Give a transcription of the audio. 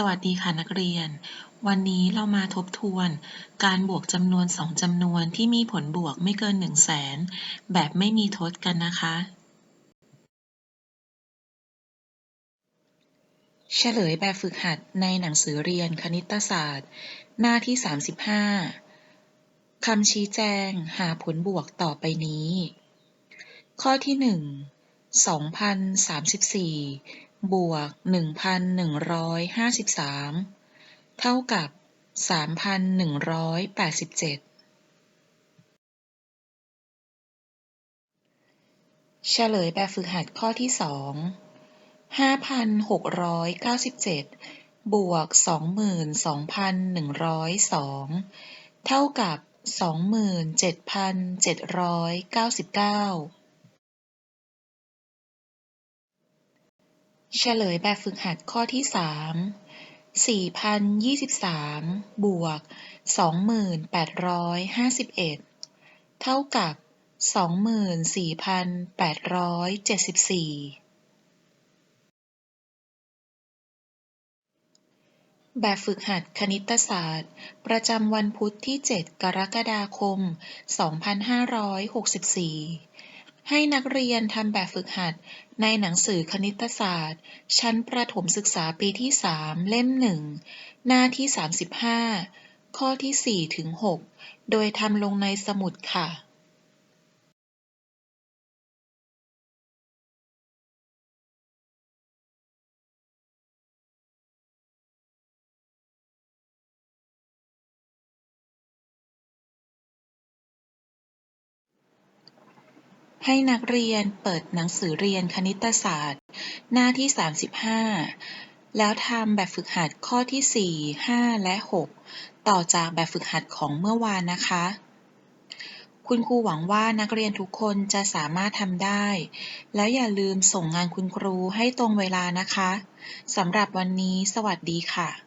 สวัสดีค่ะนักเรียน วันนี้เรามาทบทวนการบวกจำนวนสองจำนวนที่มีผลบวกไม่เกินหนึ่งแสนแบบไม่มีทดกันนะคะ เฉลยแบบฝึกหัดในหนังสือเรียนคณิตศาสตร์ หน้าที่ 35 คำชี้แจงหาผลบวกต่อไปนี้ ข้อที่ 1 2034 บวก1,153เท่ากับ3,187เฉลยแบบฝึกหัดข้อที่2 5,697บวก22,102เท่ากับ27,799เฉลยแบบฝึกหัดข้อที่ 3 4,023 บวก 2851 เท่ากับ 24,874 แบบฝึกหัดคณิตศาสตร์ ประจำวันพุธที่ 7 กรกฎาคม 2564 ให้นักเรียนทำแบบฝึกหัดในหนังสือคณิตศาสตร์ ชั้นประถมศึกษาปีที่ 3 เล่ม 1 หน้าที่ 35 ข้อที่ 4 ถึง 6 โดยทำลงในสมุดค่ะ ให้นักเรียนเปิดหนังสือเรียนคณิตศาสตร์ หน้าที่ 35 แล้วทำแบบฝึกหัดข้อที่ 4 5 และ 6 ต่อจากแบบฝึกหัดของเมื่อวานนะคะ คุณครูหวังว่านักเรียนทุกคนจะสามารถทำได้ แล้วอย่าลืมส่งงานคุณครูให้ตรงเวลานะคะ สำหรับวันนี้ สวัสดีค่ะ